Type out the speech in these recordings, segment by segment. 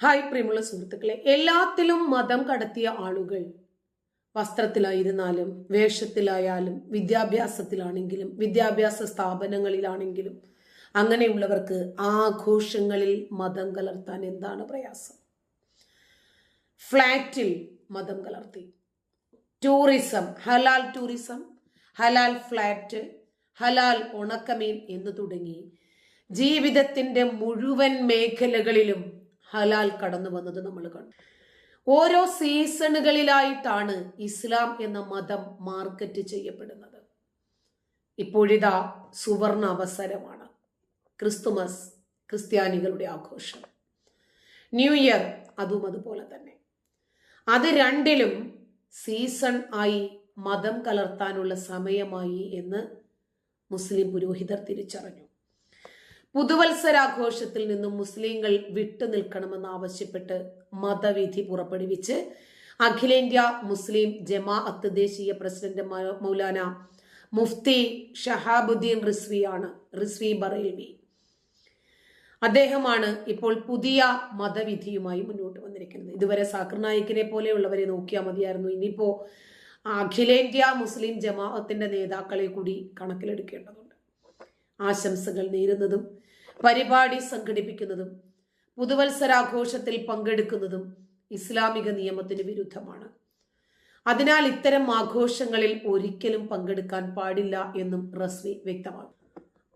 Hi പ്രിയമുള്ള സുഹൃത്തുക്കളെ എല്ലാത്തിലും മതം കടത്തിയ ആളുകൾ വസ്ത്രത്തിലായിരുന്നാലും വേഷത്തിലായാലും വിദ്യാഭ്യാസത്തിലാണെങ്കിലും വിദ്യാഭ്യാസ സ്ഥാപനങ്ങളിലാണെങ്കിലും അങ്ങനെയുള്ളവർക്ക് ആഘോഷങ്ങളിൽ മതം കലർത്താൻ എന്താണ് പ്രയാസം? ഫ്ലാറ്റിൽ മതം കലർത്തി. ടൂറിസം ഹലാൽ ടൂറിസം ഹലാൽ ഫ്ലാറ്റ് ഹലാൽ ഉണക്കമീൻ എന്ന് തുടങ്ങി ജീവിതത്തിന്റെ മുഴുവൻ മേഖലകളിലും ഹലാൽ കടന്നു വന്നത് നമ്മൾ കണ്ടു. ഓരോ സീസണുകളിലായിട്ടാണ് ഇസ്ലാം എന്ന മതം മാർക്കറ്റ് ചെയ്യപ്പെടുന്നത്. ഇപ്പോഴിതാ സുവർണ അവസരമാണ്. ക്രിസ്തുമസ് ക്രിസ്ത്യാനികളുടെ ആഘോഷം. ന്യൂ ഇയർ അതും അതുപോലെ തന്നെ. അത് രണ്ടിലും സീസൺ ആയി മതം കലർത്താനുള്ള സമയമായി എന്ന് മുസ്ലിം പുരോഹിതർ തിരിച്ചറിഞ്ഞു. പുതുവത്സരാഘോഷത്തിൽ നിന്നും മുസ്ലിങ്ങൾ വിട്ടുനിൽക്കണമെന്ന് ആവശ്യപ്പെട്ട് മതവിധി പുറപ്പെടുവിച്ച് അഖിലേന്ത്യാ മുസ്ലിം ജമാഅത്ത് ദേശീയ പ്രസിഡന്റ് മൗലാന മുഫ്തി ഷഹാബുദ്ദീൻ റിസ്വിയാണ് റിസ്വി ബറേൽവി. അദ്ദേഹമാണ് ഇപ്പോൾ പുതിയ മതവിധിയുമായി മുന്നോട്ട് വന്നിരിക്കുന്നത്. ഇതുവരെ സാക്കർ നായിക്കിനെ പോലെയുള്ളവരെ നോക്കിയാൽ മതിയായിരുന്നു. ഇനിയിപ്പോ അഖിലേന്ത്യാ മുസ്ലിം ജമാഅത്തിന്റെ നേതാക്കളെ കൂടി കണക്കിലെടുക്കേണ്ടതുണ്ട്. ആശംസകൾ നേരുന്നതും പരിപാടി സംഘടിപ്പിക്കുന്നതും പുതുവത്സരാഘോഷത്തിൽ പങ്കെടുക്കുന്നതും ഇസ്ലാമിക നിയമത്തിന് വിരുദ്ധമാണ്. അതിനാൽ ഇത്തരം ആഘോഷങ്ങളിൽ ഒരിക്കലും പങ്കെടുക്കാൻ പാടില്ല എന്നും റസ്വി വ്യക്തമാക്കി.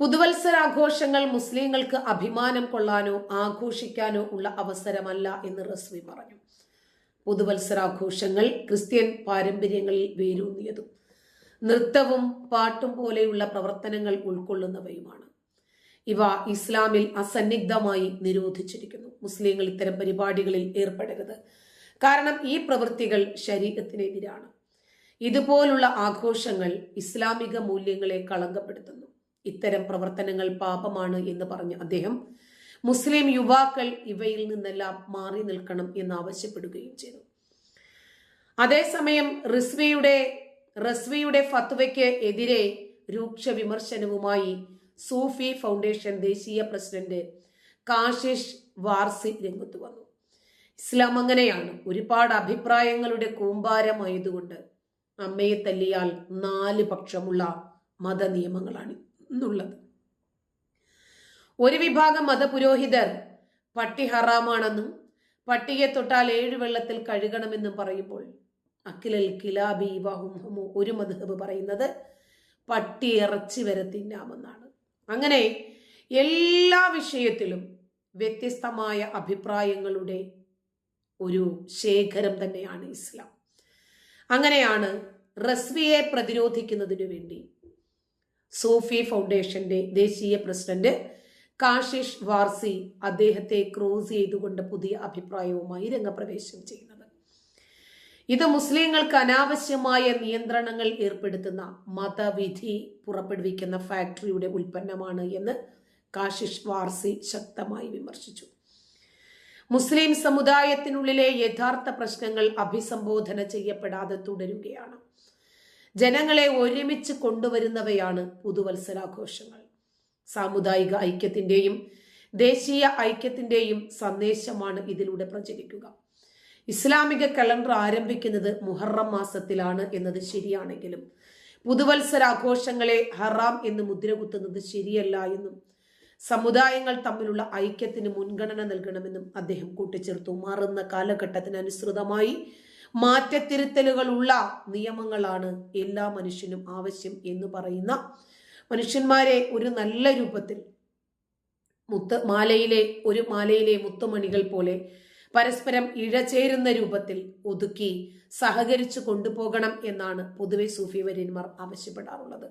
പുതുവത്സരാഘോഷങ്ങൾ മുസ്ലിങ്ങൾക്ക് അഭിമാനം കൊള്ളാനോ ആഘോഷിക്കാനോ ഉള്ള അവസരമല്ല എന്ന് റസ്വി പറഞ്ഞു. പുതുവത്സരാഘോഷങ്ങൾ ക്രിസ്ത്യൻ പാരമ്പര്യങ്ങളിൽ വേരൂന്നിയതും നൃത്തവും പാട്ടും പോലെയുള്ള പ്രവർത്തനങ്ങൾ ഉൾക്കൊള്ളുന്നവയുമാണ്. ഇവ ഇസ്ലാമിൽ അസന്നിഗ്ധമായി നിരോധിച്ചിരിക്കുന്നു. മുസ്ലിങ്ങൾ ഇത്തരം പരിപാടികളിൽ ഏർപ്പെടരുത്. കാരണം ഈ പ്രവൃത്തികൾ ശരീരത്തിനെതിരാണ് ഇതുപോലുള്ള ആഘോഷങ്ങൾ ഇസ്ലാമിക മൂല്യങ്ങളെ കളങ്കപ്പെടുത്തുന്നു. ഇത്തരം പ്രവർത്തനങ്ങൾ പാപമാണ് എന്ന് പറഞ്ഞ അദ്ദേഹം മുസ്ലിം യുവാക്കൾ ഇവയിൽ നിന്നെല്ലാം മാറി നിൽക്കണം എന്ന് ആവശ്യപ്പെടുകയും ചെയ്തു. അതേസമയം റിസ്വിയുടെ റസ്വിയുടെ ഫത്വയ്ക്ക് എതിരെ രൂക്ഷ വിമർശനവുമായി സൂഫി ഫൗണ്ടേഷൻ ദേശീയ പ്രസിഡന്റ് കാശിഷ് വാർസി രംഗത്ത് വന്നു. ഇസ്ലാം അങ്ങനെയാണ്. ഒരുപാട് അഭിപ്രായങ്ങളുടെ കൂമ്പാരമായതുകൊണ്ട് അമ്മയെ തല്ലിയാൽ നാല് പക്ഷമുള്ള മത നിയമങ്ങളാണ് എന്നുള്ളത് ഒരു വിഭാഗം മതപുരോഹിതർ പട്ടി ഹറാമാണെന്നും പട്ടിയെ തൊട്ടാൽ ഏഴ് വെള്ളത്തിൽ കഴുകണമെന്നും പറയുമ്പോൾ അഖിലൽ കിലാബി വഹും ഒരു മധുഹബ് പറയുന്നത് പട്ടി ഇറച്ചി വരെ തിന്നാമെന്നാണ്. അങ്ങനെ എല്ലാ വിഷയത്തിലും വ്യത്യസ്തമായ അഭിപ്രായങ്ങളുടെ ഒരു ശേഖരം തന്നെയാണ് ഇസ്ലാം. അങ്ങനെയാണ് റസ്വിയെ പ്രതിരോധിക്കുന്നതിനു വേണ്ടി സൂഫി ഫൗണ്ടേഷന്റെ ദേശീയ പ്രസിഡന്റ് കാഷിഷ് വാർസി അദ്ദേഹത്തെ ക്രോസ് ചെയ്തുകൊണ്ട് പുതിയ അഭിപ്രായവുമായി രംഗപ്രവേശം ചെയ്യുന്നത്. ഇത് മുസ്ലിങ്ങൾക്ക് അനാവശ്യമായ നിയന്ത്രണങ്ങൾ ഏർപ്പെടുത്തുന്ന മതവിധി പുറപ്പെടുവിക്കുന്ന ഫാക്ടറിയുടെ ഉൽപ്പന്നമാണ് എന്ന് കാശിഷ് വാർസി ശക്തമായി വിമർശിച്ചു. മുസ്ലിം സമുദായത്തിനുള്ളിലെ യഥാർത്ഥ പ്രശ്നങ്ങൾ അഭിസംബോധന ചെയ്യപ്പെടാതെ തുടരുകയാണ്. ജനങ്ങളെ ഒരുമിച്ച് കൊണ്ടുവരുന്നവയാണ് പുതുവത്സരാഘോഷങ്ങൾ. സാമുദായിക ഐക്യത്തിന്റെയും ദേശീയ ഐക്യത്തിന്റെയും സന്ദേശമാണ് ഇതിലൂടെ പ്രചരിക്കുക. ഇസ്ലാമിക കലണ്ടർ ആരംഭിക്കുന്നത് മുഹറം മാസത്തിലാണ് എന്നത് ശരിയാണെങ്കിലും പുതുവത്സരാഘോഷങ്ങളെ ഹറാം എന്ന് മുദ്രകുത്തുന്നത് ശരിയല്ല എന്നും സമുദായങ്ങൾ തമ്മിലുള്ള ഐക്യത്തിന് മുൻഗണന നൽകണമെന്നും അദ്ദേഹം കൂട്ടിച്ചേർത്തു. മാറുന്ന കാലഘട്ടത്തിനനുസൃതമായി മാറ്റത്തിരുത്തലുകളുള്ള നിയമങ്ങളാണ് എല്ലാ മനുഷ്യനും ആവശ്യം എന്ന് പറയുന്ന മനുഷ്യന്മാരെ ഒരു നല്ല രൂപത്തിൽ മുത്ത് മാലയിലെ ഒരു മാലയിലെ മുത്തുമണികൾ പോലെ പരസ്പരം ഇഴചേരുന്ന രൂപത്തിൽ ഒതുക്കി സഹകരിച്ചു കൊണ്ടുപോകണം എന്നാണ് പൊതുവെ സൂഫി വര്യന്മാർ ആവശ്യപ്പെടാറുള്ളത്.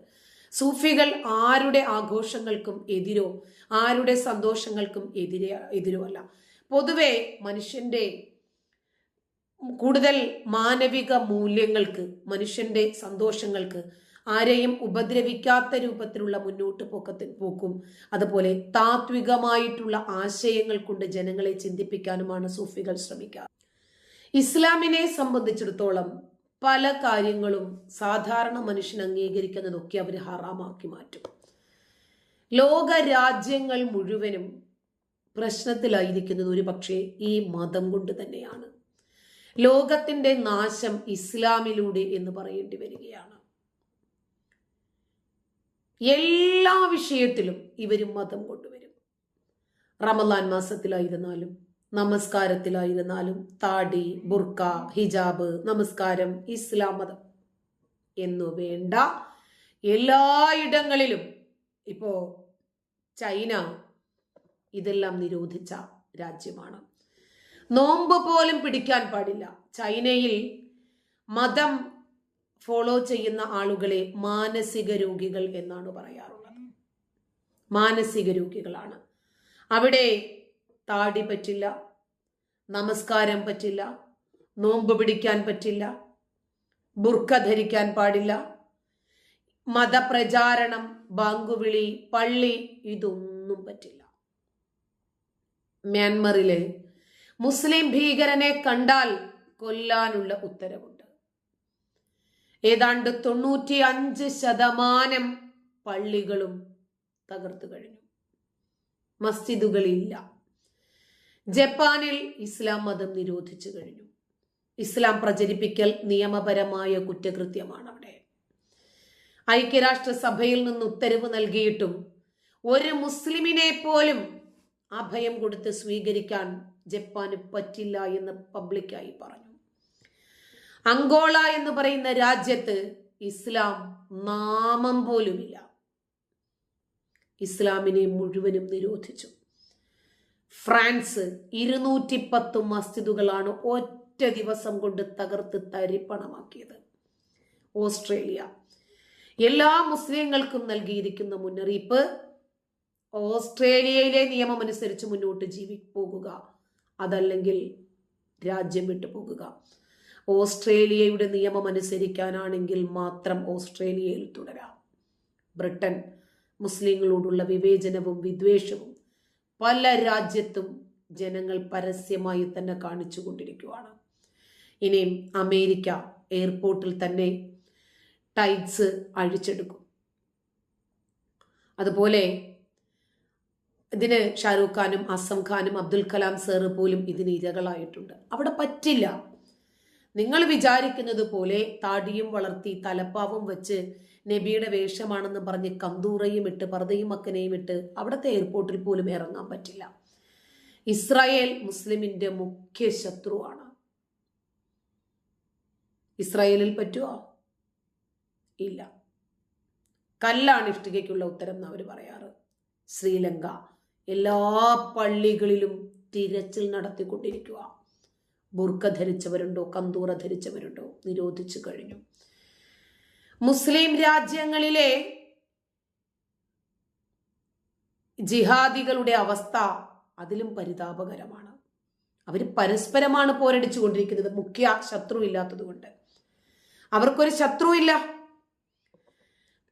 സൂഫികൾ ആരുടെ ആഘോഷങ്ങൾക്കും എതിരോ ആരുടെ സന്തോഷങ്ങൾക്കും എതിരെ എതിരോ അല്ല പൊതുവെ മനുഷ്യന്റെ കൂടുതൽ മാനവിക മൂല്യങ്ങൾക്ക് മനുഷ്യന്റെ സന്തോഷങ്ങൾക്ക് ആരെയും ഉപദ്രവിക്കാത്ത രൂപത്തിലുള്ള മുന്നോട്ട് പോക്കത്തിൽ പോക്കും. അതുപോലെ താത്വികമായിട്ടുള്ള ആശയങ്ങൾ കൊണ്ട് ജനങ്ങളെ ചിന്തിപ്പിക്കാനുമാണ് സൂഫികൾ ശ്രമിക്കുക. ഇസ്ലാമിനെ സംബന്ധിച്ചിടത്തോളം പല കാര്യങ്ങളും സാധാരണ മനുഷ്യൻ അംഗീകരിക്കുന്നതൊക്കെ അവർ ഹറാമാക്കി മാറ്റും. ലോക രാജ്യങ്ങൾ മുഴുവനും പ്രശ്നത്തിലായിരിക്കുന്നത് ഒരു പക്ഷേ ഈ മതം കൊണ്ട് തന്നെയാണ്. ലോകത്തിന്റെ നാശം ഇസ്ലാമിലൂടെ എന്ന് പറയേണ്ടി വരികയാണ്. എല്ലാ വിഷയത്തിലും ഇവർ മതം കൊണ്ടുവരും. റമലാൻ മാസത്തിലായിരുന്നാലും നമസ്കാരത്തിലായിരുന്നാലും താടി ബുർക്ക ഹിജാബ് നമസ്കാരം ഇസ്ലാം മതം എന്നു വേണ്ട എല്ലായിടങ്ങളിലും. ഇപ്പോ ചൈന ഇതെല്ലാം നിരോധിച്ച രാജ്യമാണ്. നോമ്പ് പോലും പിടിക്കാൻ പാടില്ല. ചൈനയിൽ മതം ഫോളോ ചെയ്യുന്ന ആളുകളെ മാനസിക രോഗികൾ എന്നാണ് പറയാറുള്ളത്. മാനസിക രോഗികളാണ്. അവിടെ താടി പറ്റില്ല നമസ്കാരം പറ്റില്ല നോമ്പ് പിടിക്കാൻ പറ്റില്ല ബുർക്ക ധരിക്കാൻ പാടില്ല മതപ്രചാരണം ബാങ്കുവിളി പള്ളി ഇതൊന്നും പറ്റില്ല. മ്യാൻമറിലെ മുസ്ലിം ഭീകരനെ കണ്ടാൽ കൊല്ലാനുള്ള ഉത്തരവുണ്ട്. ഏതാണ്ട് തൊണ്ണൂറ്റി അഞ്ച് ശതമാനം പള്ളികളും തകർത്തു കഴിഞ്ഞു. മസ്ജിദുകളില്ല ജപ്പാനിൽ ഇസ്ലാം മതം നിരോധിച്ചു കഴിഞ്ഞു. ഇസ്ലാം പ്രചരിപ്പിക്കൽ നിയമപരമായ കുറ്റകൃത്യമാണ് അവിടെ. ഐക്യരാഷ്ട്രസഭയിൽ നിന്ന് ഉത്തരവ് നൽകിയിട്ടും ഒരു മുസ്ലിമിനെ പോലും അഭയം കൊടുത്ത് സ്വീകരിക്കാൻ ജപ്പാന് പറ്റില്ല എന്ന് പബ്ലിക്കായി പറഞ്ഞു. അങ്കോള എന്ന് പറയുന്ന രാജ്യത്ത് ഇസ്ലാം നാമം പോലുമില്ല. ഇസ്ലാമിനെ മുഴുവനും നിരോധിച്ചു. ഫ്രാൻസ് ഇരുന്നൂറ്റി പത്ത് മസ്ജിദുകളാണ് ഒറ്റ ദിവസം കൊണ്ട് തകർത്ത് തരിപ്പണമാക്കിയത്. ഓസ്ട്രേലിയ. എല്ലാ മുസ്ലിങ്ങൾക്കും നൽകിയിരിക്കുന്ന മുന്നറിയിപ്പ് ഓസ്ട്രേലിയയിലെ നിയമം അനുസരിച്ച് മുന്നോട്ട് ജീവി പോകുക. അതല്ലെങ്കിൽ രാജ്യം വിട്ടു പോകുക ഓസ്ട്രേലിയയുടെ നിയമം അനുസരിക്കാനാണെങ്കിൽ മാത്രം ഓസ്ട്രേലിയയിൽ തുടരാം. ബ്രിട്ടൻ മുസ്ലിങ്ങളോടുള്ള വിവേചനവും വിദ്വേഷവും പല രാജ്യത്തും ജനങ്ങൾ പരസ്യമായി തന്നെ കാണിച്ചു കൊണ്ടിരിക്കുകയാണ് ഇനിയും അമേരിക്ക എയർപോർട്ടിൽ തന്നെ ടൈറ്റ്സ് അഴിച്ചെടുക്കും. അതുപോലെ ഇതിന് ഷാരൂഖ് ഖാനും അസം ഖാനും അബ്ദുൽ കലാം സാറ് പോലും ഇതിന് ഇരകളായിട്ടുണ്ട്. അവിടെ പറ്റില്ല. നിങ്ങൾ വിചാരിക്കുന്നത് പോലെ താടിയും വളർത്തി തലപ്പാവും വെച്ച് നബിയുടെ വേഷമാണെന്ന് പറഞ്ഞ് കന്തൂറയും ഇട്ട് പർദയും മക്കനെയും ഇട്ട് അവിടുത്തെ എയർപോർട്ടിൽ പോലും ഇറങ്ങാൻ പറ്റില്ല. ഇസ്രായേൽ മുസ്ലിമിന്റെ മുഖ്യ ശത്രുവാണ്. ഇസ്രായേലിൽ പറ്റുമോ ഇല്ല. കല്ലാണ് ഇഷ്ടികയ്ക്കുള്ള ഉത്തരം എന്ന് അവർ പറയാറ്. ശ്രീലങ്ക എല്ലാ പള്ളികളിലും തിരച്ചിൽ നടത്തിക്കൊണ്ടിരിക്കുക ബുർക്ക ധരിച്ചവരുണ്ടോ? കന്തൂറ ധരിച്ചവരുണ്ടോ? നിരോധിച്ചു കഴിഞ്ഞു. മുസ്ലിം രാജ്യങ്ങളിലെ ജിഹാദികളുടെ അവസ്ഥ അതിലും പരിതാപകരമാണ്. അവർ പരസ്പരമാണ് പോരടിച്ചു കൊണ്ടിരിക്കുന്നത് മുഖ്യ ശത്രു ഇല്ലാത്തതുകൊണ്ട് അവർക്കൊരു ഇല്ല.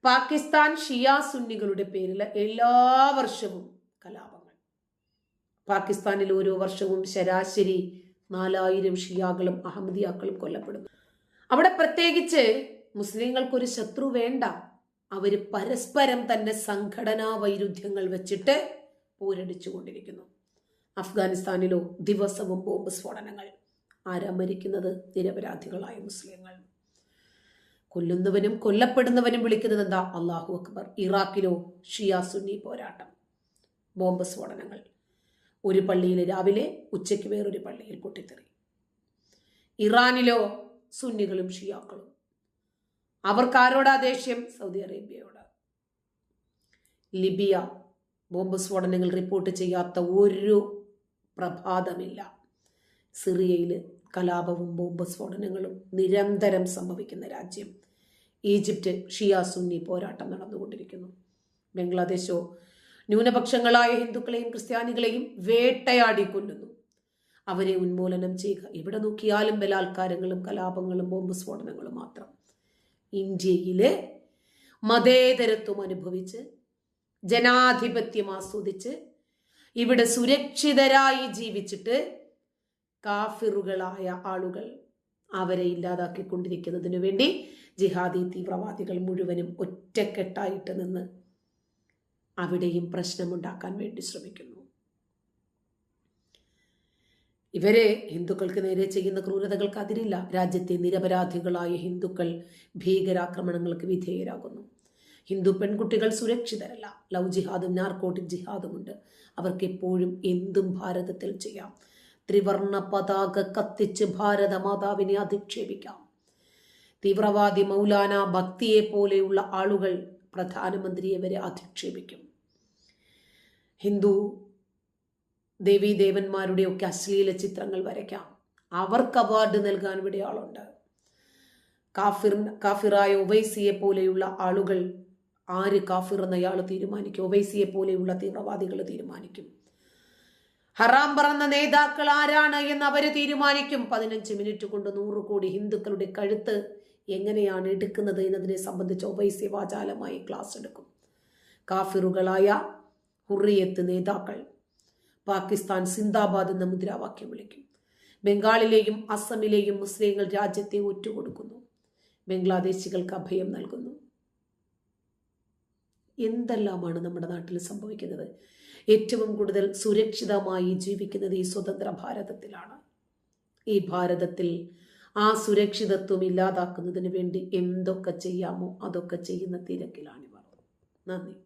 പാകിസ്ഥാൻ ഷിയാ സുന്നികളുടെ പേരിൽ എല്ലാ വർഷവും കലാപങ്ങൾ. പാകിസ്ഥാനിൽ ഓരോ വർഷവും ശരാശരി നാലായിരം ഷിയാകളും അഹമ്മദിയാക്കളും കൊല്ലപ്പെടുന്നു. അവിടെ പ്രത്യേകിച്ച് മുസ്ലിങ്ങൾക്കൊരു ശത്രു വേണ്ട. അവർ പരസ്പരം തന്നെ സംഘടനാ വൈരുദ്ധ്യങ്ങൾ വെച്ചിട്ട് പോരടിച്ചു കൊണ്ടിരിക്കുന്നു അഫ്ഗാനിസ്ഥാനിലോ ദിവസവും ബോംബ് സ്ഫോടനങ്ങൾ. ആരാ മരിക്കുന്നത് നിരപരാധികളായ മുസ്ലിങ്ങൾ. കൊല്ലുന്നവനും കൊല്ലപ്പെടുന്നവനും വിളിക്കുന്നത് എന്താ? അള്ളാഹു അക്ബർ. ഇറാഖിലോ ഷിയ സുന്നി പോരാട്ടം. ബോംബ് സ്ഫോടനങ്ങൾ. ഒരു പള്ളിയിൽ രാവിലെ ഉച്ചയ്ക്ക് വേറൊരു പള്ളിയിൽ പൊട്ടിത്തെറി. ഇറാനിലോ സുന്നികളും ഷിയാക്കളും. അവർക്കാരോടാ ദേഷ്യം? സൗദി അറേബ്യയോട്. ലിബിയ ബോംബ് സ്ഫോടനങ്ങൾ റിപ്പോർട്ട് ചെയ്യാത്ത ഒരു പ്രഭാതമില്ല. സിറിയയിൽ കലാപവും ബോംബ് സ്ഫോടനങ്ങളും നിരന്തരം സംഭവിക്കുന്ന രാജ്യം. ഈജിപ്റ്റ് ഷിയ സുന്നി പോരാട്ടം നടന്നുകൊണ്ടിരിക്കുന്നു. ബംഗ്ലാദേശോ ന്യൂനപക്ഷങ്ങളായ ഹിന്ദുക്കളെയും ക്രിസ്ത്യാനികളെയും വേട്ടയാടി കൊല്ലുന്നു. അവരെ ഉന്മൂലനം ചെയ്യുക. എവിടെ നോക്കിയാലും ബലാത്കാരങ്ങളും കലാപങ്ങളും ബോംബ് സ്ഫോടനങ്ങളും മാത്രം. ഇന്ത്യയിലെ മതേതരത്വം അനുഭവിച്ച് ജനാധിപത്യം ആസ്വദിച്ച് ഇവിടെ സുരക്ഷിതരായി ജീവിച്ചിട്ട് കാഫിറുകളായ ആളുകൾ അവരെ ഇല്ലാതാക്കിക്കൊണ്ടിരിക്കുന്നതിനു വേണ്ടി ജിഹാദി തീവ്രവാദികൾ മുഴുവനും ഒറ്റക്കെട്ടായിട്ട് നിന്ന് അവിടെയും പ്രശ്നമുണ്ടാക്കാൻ വേണ്ടി ശ്രമിക്കുന്നു. ഇവരെ ഹിന്ദുക്കൾക്ക് നേരെ ചെയ്യുന്ന ക്രൂരതകൾക്ക് അതിരില്ല. രാജ്യത്തെ നിരപരാധികളായ ഹിന്ദുക്കൾ ഭീകരാക്രമണങ്ങൾക്ക് വിധേയരാകുന്നു. ഹിന്ദു പെൺകുട്ടികൾ സുരക്ഷിതരല്ല. ലവ് ജിഹാദും നാർക്കോട്ടിക് ജിഹാദുമുണ്ട് അവർക്ക് എപ്പോഴും എന്തും ഭാരതത്തിൽ ചെയ്യാം. ത്രിവർണ പതാക കത്തിച്ച് ഭാരത മാതാവിനെ അധിക്ഷേപിക്കാം. തീവ്രവാദി മൗലാന ഭക്തിയെ പോലെയുള്ള ആളുകൾ പ്രധാനമന്ത്രിയെ വരെ അധിക്ഷേപിക്കും. ഹിന്ദു ദേവീദേവന്മാരുടെയൊക്കെ അശ്ലീല ചിത്രങ്ങൾ വരയ്ക്കാം. അവർക്ക് അവാർഡ് നൽകാൻ ഇവിടെ ആളുണ്ട്. കാഫിർ കാഫിറായ ഒവൈസിയെ പോലെയുള്ള ആളുകൾ ആര് കാഫിർ എന്നയാൾ തീരുമാനിക്കും. ഒവൈസിയെ പോലെയുള്ള തീവ്രവാദികൾ തീരുമാനിക്കും. ഹറാം പറന്ന നേതാക്കൾ ആരാണ് എന്ന് അവർ തീരുമാനിക്കും. പതിനഞ്ച് മിനിറ്റ് കൊണ്ട് നൂറ് കോടി ഹിന്ദുക്കളുടെ കഴുത്ത് എങ്ങനെയാണ് എടുക്കുന്നത് എന്നതിനെ സംബന്ധിച്ച് ഒബൈസി വാചാലമായി ക്ലാസ് എടുക്കും. കാഫിറുകളായ ഹുറിയത്ത് നേതാക്കൾ പാകിസ്ഥാൻ സിന്ദാബാദ് എന്ന മുദ്രാവാക്യം വിളിക്കും. ബംഗാളിലെയും അസമിലെയും മുസ്ലിങ്ങൾ രാജ്യത്തെ ഒറ്റുകൊടുക്കുന്നു. ബംഗ്ലാദേശികൾക്ക് അഭയം നൽകുന്നു. എന്തെല്ലാമാണ് നമ്മുടെ നാട്ടിൽ സംഭവിക്കുന്നത്? ഏറ്റവും കൂടുതൽ സുരക്ഷിതമായി ജീവിക്കുന്നത് ഈ സ്വതന്ത്ര ഭാരതത്തിലാണ്. ഈ ഭാരതത്തിൽ ആ സുരക്ഷിതത്വം ഇല്ലാതാക്കുന്നതിന് വേണ്ടി എന്തൊക്കെ ചെയ്യാമോ അതൊക്കെ ചെയ്യുന്ന തിരക്കിലാണിവർ. നന്ദി.